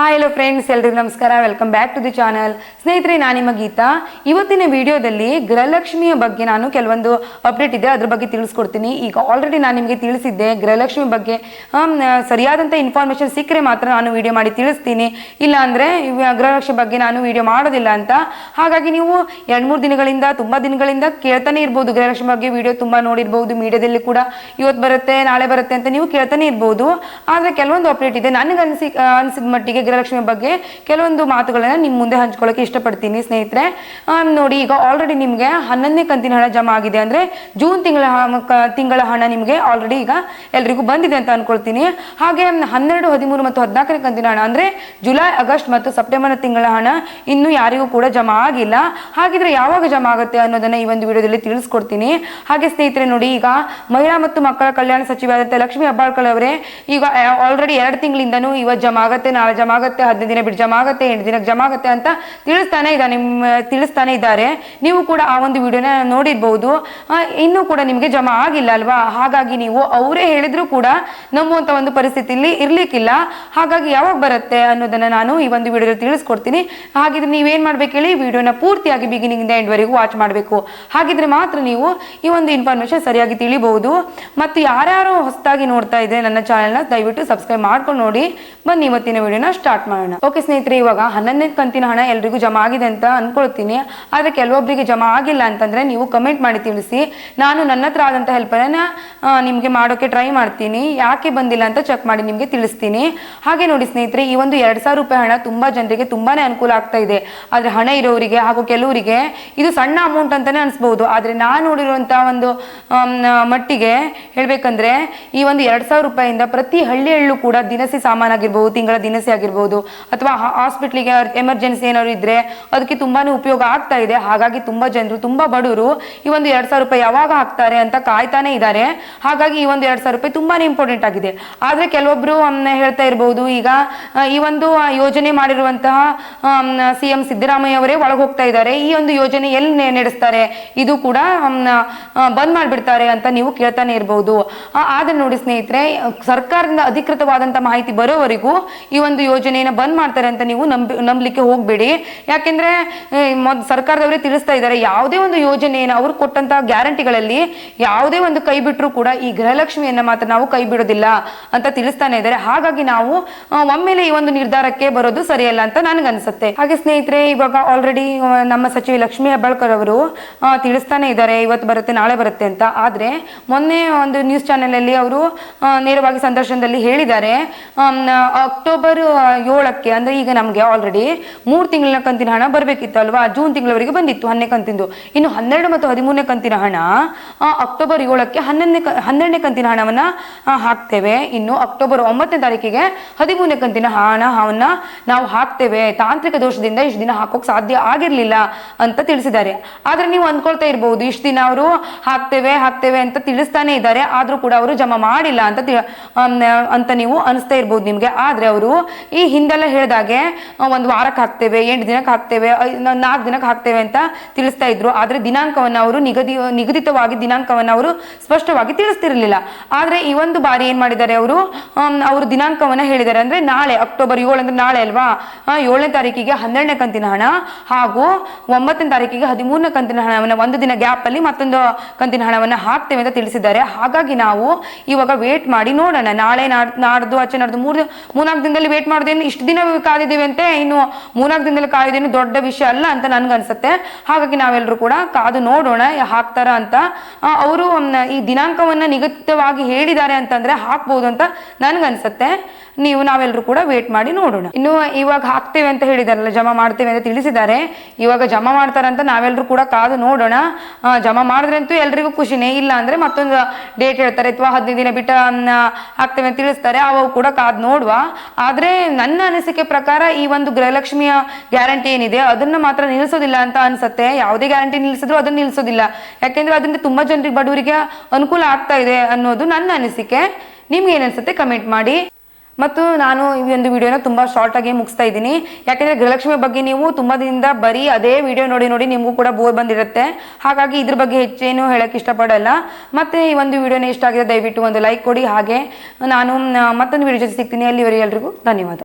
Hi hello friends ಎಲ್ರಿಗೂ ನಮಸ್ಕಾರ. Welcome back to the channel ಸ್ನೇಹಿತರೆ, ನಾನು ನಿಮ್ಮ ಗೀತಾ. ಇವತ್ತಿನ ವಿಡಿಯೋದಲ್ಲಿ ಗೃಹಲಕ್ಷ್ಮಿಯ ಬಗ್ಗೆ ನಾನು ಕೆಲವೊಂದು ಅಪ್ಡೇಟ್ ಇದೆ. ಅದ್ರ ಬಗ್ಗೆ ತಿಳಿಸ್ಕೊಡ್ತೀನಿ. ಈಗ ಆಲ್ರೆಡಿ ನಾನು ನಿಮಗೆ ತಿಳಿಸಿದ್ದೆ ಗೃಹಲಕ್ಷ್ಮಿ ಬಗ್ಗೆ. ಸರಿಯಾದಂಥ ಇನ್ಫಾರ್ಮೇಷನ್ ಸಿಕ್ಕರೆ ಮಾತ್ರ ನಾನು ವಿಡಿಯೋ ಮಾಡಿ ತಿಳಿಸ್ತೀನಿ. ಇಲ್ಲ ಅಂದರೆ ಗೃಹಲಕ್ಷ್ಮಿ ಬಗ್ಗೆ ನಾನು ವಿಡಿಯೋ ಮಾಡೋದಿಲ್ಲ ಅಂತ. ಹಾಗಾಗಿ ನೀವು ಎರಡು ಮೂರು ದಿನಗಳಿಂದ, ತುಂಬ ದಿನಗಳಿಂದ ಕೇಳ್ತಾನೆ ಇರ್ಬೋದು ಗೃಹಲಕ್ಷ್ಮಿ ಬಗ್ಗೆ. ವಿಡಿಯೋ ತುಂಬ ನೋಡಿರ್ಬೋದು ಮೀಡಿಯಾದಲ್ಲಿ ಕೂಡ ಇವತ್ತು ಬರುತ್ತೆ, ನಾಳೆ ಬರುತ್ತೆ ಅಂತ ನೀವು ಕೇಳ್ತಾನೆ ಇರ್ಬೋದು. ಆದರೆ ಕೆಲವೊಂದು ಅಪ್ಡೇಟ್ ಇದೆ. ನನಗೆ ಅನಿಸಿ ಅನಿಸಿದ ಮಟ್ಟಿಗೆ ಗೃಹಲಕ್ಷ್ಮಿ ಬಗ್ಗೆ ಕೆಲವೊಂದು ಮಾತುಗಳನ್ನ ನಿಮ್ಮ ಮುಂದೆ ಹಂಚ್ಕೊಳ್ಳೋಕೆ ಇಷ್ಟಪಡ್ತೀನಿ, ಸ್ನೇಹಿತರೆ. ನೋಡಿ, ಈಗ ಆಲ್ರೆಡಿ ನಿಮಗೆ ಹನ್ನೊಂದನೇ ಕಂತಿನ ಹಣ ಜಮಾ ಆಗಿದೆ ಅಂದ್ರೆ ಜೂನ್ ತಿಂಗಳ ತಿಂಗಳ ಹಣ ನಿಮಗೆ ಆಲ್ರೆಡಿ ಈಗ ಎಲ್ರಿಗೂ ಬಂದಿದೆ ಅಂತ ಅನ್ಕೊಳ್ತೀನಿ. ಹಾಗೆ ಹನ್ನೆರಡು, ಹದಿಮೂರು ಮತ್ತು ಹದಿನಾಲ್ಕನೇ ಕಂತಿನ ಹಣ ಅಂದ್ರೆ ಜುಲೈ, ಆಗಸ್ಟ್ ಮತ್ತು ಸೆಪ್ಟೆಂಬರ್ ತಿಂಗಳ ಹಣ ಇನ್ನು ಯಾರಿಗೂ ಕೂಡ ಜಮಾ ಆಗಿಲ್ಲ. ಹಾಗಿದ್ರೆ ಯಾವಾಗ ಜಮಾ ಆಗುತ್ತೆ ಅನ್ನೋದನ್ನ ಈ ಒಂದು ವಿಡಿಯೋದಲ್ಲಿ ತಿಳಿಸ್ಕೊಡ್ತೀನಿ. ಹಾಗೆ, ಸ್ನೇಹಿತರೆ, ನೋಡಿ, ಈಗ ಮಹಿಳಾ ಮತ್ತು ಮಕ್ಕಳ ಕಲ್ಯಾಣ ಸಚಿವ ಲಕ್ಷ್ಮೀ ಹೆಬ್ಬಾಳ್ಕರ್ ಅವರೇ ಈಗ ಆಲ್ರೆಡಿ ಎರಡು ತಿಂಗಳಿಂದನೂ ಇವತ್ತು ಜಮಾ ಆಗತ್ತೆ, ನಾಳೆ ಜಮಾ ಆಗತ್ತೆ ಹದಿನೈದು ದಿನ ಬಿಟ್ಟು ಜಮಾ ಆಗತ್ತೆ ಎಂಟು ದಿನಕ್ಕೆ ಜಮ ಆಗತ್ತೆ ಅಂತ ತಿಳಿಸ್ತಾನೆ ಇದ್ದಾನೆ ನಿಮ್ಮ ತಿಳಿಸ್ತಾನೆ ಇದ್ದಾರೆ. ನೀವು ಕೂಡ ಆ ಒಂದು ವಿಡಿಯೋನ ನೋಡಿರ್ಬೋದು. ಇನ್ನೂ ಕೂಡ ನಿಮಗೆ ಜಮಾ ಆಗಿಲ್ಲ ಅಲ್ವಾ? ಹಾಗಾಗಿ ನೀವು ಅವರೇ ಹೇಳಿದ್ರು ಕೂಡ ನಂಬುವಂಥ ಒಂದು ಪರಿಸ್ಥಿತಿಯಲ್ಲಿ ಇರಲಿಕ್ಕಿಲ್ಲ. ಹಾಗಾಗಿ ಯಾವಾಗ ಬರುತ್ತೆ ಅನ್ನೋದನ್ನು ನಾನು ಈ ಒಂದು ವಿಡಿಯೋದಲ್ಲಿ ತಿಳಿಸ್ಕೊಡ್ತೀನಿ. ಹಾಗಿದ್ರೆ ನೀವೇನು ಮಾಡ್ಬೇಕು ಹೇಳಿ, ವಿಡಿಯೋನ ಪೂರ್ತಿಯಾಗಿ ಬಿಗಿನಿಂಗಿಂದ ಎಂಡ್ವರೆಗೂ ಎಂಡ್ ವರೆಗೂ ವಾಚ್ ಮಾಡಬೇಕು. ಹಾಗಿದ್ರೆ ಮಾತ್ರ ನೀವು ಈ ಒಂದು ಇನ್ಫಾರ್ಮೇಷನ್ ಸರಿಯಾಗಿ ತಿಳಿಬಹುದು. ಮತ್ತು ಯಾರ್ಯಾರು ಹೊಸದಾಗಿ ನೋಡ್ತಾ ಇದ್ರೆ ನನ್ನ ಚಾನೆಲ್ನ ದಯವಿಟ್ಟು ಸಬ್ಸ್ಕ್ರೈಬ್ ಮಾಡ್ಕೊಂಡು ನೋಡಿ. ಬನ್ನಿ ಇವತ್ತಿನ ವಿಡಿಯೋನ ಸ್ಟಾರ್ಟ್ ಮಾಡೋಣ. ಓಕೆ ಸ್ನೇಹಿತರೆ, ಇವಾಗ ಹನ್ನೊಂದನೇ ಕಂತಿನ ಹಣ ಎಲ್ರಿಗೂ ಜಮಾ ಆಗಿದೆ ಅಂತ ಅನ್ಕೊಳ್ತೀನಿ. ಆದ್ರೆ ಕೆಲವೊಬ್ಬರಿಗೆ ಜಮಾ ಆಗಿಲ್ಲ ಅಂತಂದ್ರೆ ನೀವು ಕಮೆಂಟ್ ಮಾಡಿ ತಿಳಿಸಿ. ನಾನು ನನ್ನ ಹತ್ರ ಆದಂತಹ ಹೆಲ್ಪನ್ನ ನಿಮಗೆ ಮಾಡೋಕೆ ಟ್ರೈ ಮಾಡ್ತೀನಿ. ಯಾಕೆ ಬಂದಿಲ್ಲ ಅಂತ ಚೆಕ್ ಮಾಡಿ ನಿಮಗೆ ತಿಳಿಸ್ತೀನಿ. ಹಾಗೆ ನೋಡಿ ಸ್ನೇಹಿತರೆ, ಈ ಒಂದು ಎರಡ್ ಸಾವಿರ ರೂಪಾಯಿ ಹಣ ತುಂಬಾ ಜನರಿಗೆ ತುಂಬಾನೇ ಅನುಕೂಲ ಆಗ್ತಾ ಇದೆ. ಆದ್ರೆ ಹಣ ಇರೋರಿಗೆ ಹಾಗೂ ಕೆಲವರಿಗೆ ಇದು ಸಣ್ಣ ಅಮೌಂಟ್ ಅಂತಾನೆ ಅನ್ಸ್ಬಹುದು ಆದ್ರೆ ನಾನು ನೋಡಿರುವಂತಹ ಒಂದು ಮಟ್ಟಿಗೆ ಹೇಳ್ಬೇಕಂದ್ರೆ ಈ ಒಂದು ಎರಡ್ ಸಾವಿರ ರೂಪಾಯಿಂದ ಪ್ರತಿ ಹಳ್ಳಿ ಕೂಡ ದಿನಸಿ ಸಾಮಾನ್ ಆಗಿರ್ಬೋದು, ತಿಂಗಳ ದಿನಸಿ ಆಗಿರ್ಬೋದು ಅಥವಾ ಹಾಸ್ಪಿಟ್ಲಿಗೆ ಎಮರ್ಜೆನ್ಸಿ ಏನಾದ್ರು ಇದ್ರೆ ಅದಕ್ಕೆ ತುಂಬಾನೇ ಉಪಯೋಗ ಆಗ್ತಾ ಇದೆ. ಹಾಗಾಗಿ ತುಂಬಾ ಜನರು, ತುಂಬಾ ಬಡವರು ಈ ಒಂದು ಎರಡ್ ಸಾವಿರ ರೂಪಾಯಿ ಯಾವಾಗ ಹಾಕ್ತಾರೆ ಅಂತ ಕಾಯ್ತಾನೆ ಇದ್ದಾರೆ ಹಾಗಾಗಿ ಈ ಒಂದು ಎರಡ್ ಸಾವಿರ ರೂಪಾಯಿ ತುಂಬಾನೇ ಇಂಪಾರ್ಟೆಂಟ್ ಆಗಿದೆ. ಆದ್ರೆ ಕೆಲವೊಬ್ರು ಅಮ್ನ ಹೇಳ್ತಾ ಇರಬಹುದು ಈಗ ಈ ಒಂದು ಯೋಜನೆ ಮಾಡಿರುವಂತಹ ಸಿ ಎಂ ಸಿದ್ದರಾಮಯ್ಯ ಅವರೇ ಒಳಗೆ ಹೋಗ್ತಾ ಇದ್ದಾರೆ ಈ ಒಂದು ಯೋಜನೆ ಎಲ್ಲಿ ನಡೆಸ್ತಾರೆ? ಇದು ಕೂಡ ಬಂದ್ ಮಾಡಿಬಿಡ್ತಾರೆ ಅಂತ ನೀವು ಕೇಳ್ತಾನೆ ಇರಬಹುದು ಆದ್ರೆ ನೋಡಿ ಸ್ನೇಹಿತರೆ, ಸರ್ಕಾರದಿಂದ ಅಧಿಕೃತವಾದಂತಹ ಮಾಹಿತಿ ಬರೋವರೆಗೂ ಈ ಒಂದು ಯೋಜನೆಯನ್ನ ಬಂದ್ ಮಾಡ್ತಾರೆ ಅಂತ ನೀವು ನಂಬಿ, ನಂಬಲಿಕ್ಕೆ ಹೋಗಬೇಡಿ. ಯಾಕೆಂದ್ರೆ ಮೊದ್ ಸರ್ಕಾರದವರೇ ತಿಳಿಸ್ತಾ ಇದ್ದಾರೆ, ಯಾವುದೇ ಒಂದು ಯೋಜನೆಯನ್ನು ಅವರು ಕೊಟ್ಟಂತಹ ಗ್ಯಾರಂಟಿಗಳಲ್ಲಿ ಯಾವುದೇ ಒಂದು ಕೈ ಬಿಟ್ಟರೂ ಕೂಡ ಈ ಗೃಹಲಕ್ಷ್ಮಿಯನ್ನ ಮಾತ್ರ ನಾವು ಕೈ ಬಿಡೋದಿಲ್ಲ ಅಂತ ತಿಳಿಸ್ತಾನೆ ಇದ್ದಾರೆ. ಹಾಗಾಗಿ ನಾವು ಒಮ್ಮೆಲೆ ಈ ಒಂದು ನಿರ್ಧಾರಕ್ಕೆ ಬರೋದು ಸರಿಯಲ್ಲ ಅಂತ ನನಗನ್ಸುತ್ತೆ. ಹಾಗೆ ಸ್ನೇಹಿತರೆ, ಇವಾಗ ಆಲ್ರೆಡಿ ನಮ್ಮ ಸಚಿವ ಲಕ್ಷ್ಮಿ ಹೆಬ್ಬಾಳ್ಕರ್ ಅವರು ತಿಳಿಸ್ತಾನೆ ಇದ್ದಾರೆ, ಇವತ್ತು ಬರುತ್ತೆ, ನಾಳೆ ಬರುತ್ತೆ ಅಂತ. ಆದ್ರೆ, ಮೊನ್ನೆ ಒಂದು ನ್ಯೂಸ್ ಚಾನೆಲ್ ಅಲ್ಲಿ ಅವರು ನೇರವಾಗಿ ಸಂದರ್ಶನದಲ್ಲಿ ಹೇಳಿದ್ದಾರೆ. ಅಕ್ಟೋಬರ್ ಏಳಕ್ಕೆ, ಅಂದ್ರೆ ಈಗ ನಮಗೆ ಆಲ್ರೆಡಿ ಮೂರು ತಿಂಗಳ ಕಂತಿನ ಹಣ ಬರಬೇಕಿತ್ತು ಅಲ್ವಾ ಜೂನ್ ತಿಂಗಳವರೆಗೆ ಬಂದಿತ್ತು ಹನ್ನೆ ಕಂತಿಂದು. ಇನ್ನು ಹನ್ನೆರಡು ಮತ್ತು ಹದಿಮೂರನೇ ಕಂತಿನ ಹಣ ಅಕ್ಟೋಬರ್ ಏಳಕ್ಕೆ ಹನ್ನೊಂದನೇ ಹನ್ನೆರಡನೇ ಕಂತಿನ ಹಣವನ್ನ ಹಾಕ್ತೇವೆ. ಇನ್ನು ಅಕ್ಟೋಬರ್ ಒಂಬತ್ತನೇ ತಾರೀಕಿಗೆ ಹದಿಮೂರನೇ ಕಂತಿನ ಹಣ, ಹಣವನ್ನ ನಾವು ಹಾಕ್ತೇವೆ. ತಾಂತ್ರಿಕ ದೋಷದಿಂದ ಇಷ್ಟು ದಿನ ಹಾಕೋಕ್ ಸಾಧ್ಯ ಆಗಿರ್ಲಿಲ್ಲ ಅಂತ ತಿಳಿಸಿದ್ದಾರೆ. ಆದ್ರೆ ನೀವು ಅಂದ್ಕೊಳ್ತಾ ಇರಬಹುದು ಇಷ್ಟು ದಿನ ಅವರು ಹಾಕ್ತೇವೆ ಹಾಕ್ತೇವೆ ಅಂತ ತಿಳಿಸ್ತಾನೆ ಇದ್ದಾರೆ. ಆದ್ರೂ ಕೂಡ ಅವರು ಜಮಾ ಮಾಡಿಲ್ಲ ಅಂತ ಅಂತ ನೀವು ಅನಿಸ್ತಾ ಇರ್ಬೋದು ನಿಮ್ಗೆ. ಆದ್ರೆ ಅವರು ಹಿಂದೆಲ್ಲ ಹೇಳಿದಾಗೆ ಒಂದು ವಾರಕ್ಕೆ ಹಾಕ್ತೇವೆ, ಎಂಟು ದಿನಕ್ಕೆ ಹಾಕ್ತೇವೆ ನಾಲ್ಕು ದಿನಕ್ಕೆ ಹಾಕ್ತೇವೆ ಅಂತ ತಿಳಿಸ್ತಾ ಇದ್ರು. ಆದರೆ ದಿನಾಂಕವನ್ನ ಅವರು ನಿಗದಿ, ನಿಗದಿತವಾಗಿ ದಿನಾಂಕವನ್ನ ಅವರು ಸ್ಪಷ್ಟವಾಗಿ ತಿಳಿಸ್ತಿರಲಿಲ್ಲ. ಆದರೆ ಈ ಒಂದು ಬಾರಿ ಏನು ಮಾಡಿದ್ದಾರೆ ಅವರು? ಅವರು ದಿನಾಂಕವನ್ನ ಹೇಳಿದ್ದಾರೆ ಅಂದ್ರೆ ನಾಳೆ, ಅಕ್ಟೋಬರ್ ಏಳು ಅಂದ್ರೆ ನಾಳೆ ಅಲ್ವಾ? ಏಳನೇ ತಾರೀಕಿಗೆ ಹನ್ನೆರಡನೇ ಕಂತಿನ ಹಣ ಹಾಗೂ ಒಂಬತ್ತನೇ ತಾರೀಕಿಗೆ ಹದಿಮೂರನೇ ಕಂತಿನ ಹಣವನ್ನ, ಒಂದು ದಿನ ಗ್ಯಾಪ್ ಅಲ್ಲಿ ಮತ್ತೊಂದು ಕಂತಿನ ಹಣವನ್ನ ಹಾಕ್ತೇವೆ ಅಂತ ತಿಳಿಸಿದ್ದಾರೆ. ಹಾಗಾಗಿ ನಾವು ಇವಾಗ ವೇಟ್ ಮಾಡಿ ನೋಡೋಣ. ನಾಳೆ ನಾಡ್, ನಾಡ್ದು, ಆಚೆ ನಾಡ್ದು ಮೂರು, ಮೂರ್ನಾಲ್ಕು ದಿನದಲ್ಲಿ ವೇಟ್ ಮಾಡೋದೇನು ಇಷ್ಟು ದಿನ ಕಾದಿದ್ದೀವಿ ಅಂತೆ, ಇನ್ನು ಮೂರ್ನಾಲ್ಕು ದಿನದಲ್ಲಿ ಕಾಯ್ದೇನು ದೊಡ್ಡ ವಿಷಯ ಅಲ್ಲ ಅಂತ ನನ್ಗನ್ಸುತ್ತೆ. ಹಾಗಾಗಿ ನಾವೆಲ್ಲರೂ ಕೂಡ ಕಾದು ನೋಡೋಣ ಹಾಕ್ತಾರ ಅಂತ. ಅವರು ಈ ದಿನಾಂಕವನ್ನ ನಿಗದಿತವಾಗಿ ಹೇಳಿದ್ದಾರೆ ಅಂತಂದ್ರೆ ಹಾಕ್ಬೋದು ಅಂತ ನನ್ಗನ್ಸುತ್ತೆ. ನೀವು ನಾವೆಲ್ಲರೂ ಕೂಡ ವೇಟ್ ಮಾಡಿ ನೋಡೋಣ. ಇನ್ನು ಇವಾಗ ಹಾಕ್ತೇವೆ ಅಂತ ಹೇಳಿದಾರಲ್ಲ, ಜಮಾ ಮಾಡ್ತೇವೆ ಅಂತ ತಿಳಿಸಿದ್ದಾರೆ. ಇವಾಗ ಜಮಾ ಮಾಡ್ತಾರಂತ ನಾವೆಲ್ಲರೂ ಕೂಡ ಕಾದು ನೋಡೋಣ. ಜಮಾ ಜಮಾ ಮಾಡಿದ್ರಂತೂ ಎಲ್ರಿಗೂ ಖುಷಿನೇ. ಇಲ್ಲ ಅಂದ್ರೆ ಮತ್ತೊಂದು ಡೇಟ್ ಹೇಳ್ತಾರೆ, ಅಥವಾ ಹದಿನೈದು ದಿನ ಬಿಟ್ಟ ಹಾಕ್ತೇವೆ ಅಂತ ತಿಳಿಸ್ತಾರೆ. ಅವು ಕೂಡ ಕಾದು ನೋಡುವ. ಆದ್ರೆ ನನ್ನ ಅನಿಸಿಕೆ ಪ್ರಕಾರ ಈ ಒಂದು ಗೃಹಲಕ್ಷ್ಮಿಯ ಗ್ಯಾರಂಟಿ ಏನಿದೆ, ಅದನ್ನ ಮಾತ್ರ ನಿಲ್ಲಿಸೋದಿಲ್ಲ ಅಂತ ಅನ್ಸುತ್ತೆ. ಯಾವುದೇ ಗ್ಯಾರಂಟಿ ನಿಲ್ಲಿಸಿದ್ರು ಅದನ್ನ ನಿಲ್ಲಿಸೋದಿಲ್ಲ ಯಾಕೆಂದ್ರೆ ಅದರಿಂದ ತುಂಬಾ ಜನರಿಗೆ ಬಡವರಿಗೆ ಅನುಕೂಲ ಆಗ್ತಾ ಇದೆ ಅನ್ನೋದು ನನ್ನ ಅನಿಸಿಕೆ. ನಿಮ್ಗೆ ಏನ್ ಅನ್ಸುತ್ತೆ? ಕಮೆಂಟ್ ಮಾಡಿ. ಮತ್ತು ನಾನು ಈ ಒಂದು ವಿಡಿಯೋನ ತುಂಬ ಶಾರ್ಟ್ ಆಗಿ ಮುಗಿಸ್ತಾ ಇದ್ದೀನಿ. ಯಾಕೆಂದ್ರೆ ಗೃಹಲಕ್ಷ್ಮಿ ಬಗ್ಗೆ ನೀವು ತುಂಬ ದಿನದಿಂದ ಬರೀ ಅದೇ ವಿಡಿಯೋ ನೋಡಿ ನೋಡಿ ನಿಮಗೂ ಕೂಡ ಬೋರ್ ಬಂದಿರುತ್ತೆ. ಹಾಗಾಗಿ ಇದ್ರ ಬಗ್ಗೆ ಹೆಚ್ಚೇನು ಹೇಳಕ್ಕೆ ಇಷ್ಟಪಡಲ್ಲ. ಮತ್ತೆ ಈ ಒಂದು ವಿಡಿಯೋನ ಇಷ್ಟ ಆಗಿದೆ ದಯವಿಟ್ಟು ಒಂದು ಲೈಕ್ ಕೊಡಿ. ಹಾಗೆ ನಾನು ಮತ್ತೊಂದು ವಿಡಿಯೋ ಜೊತೆ ಸಿಗ್ತೀನಿ. ಅಲ್ಲಿವರೆಗೆ ಎಲ್ರಿಗೂ ಧನ್ಯವಾದ.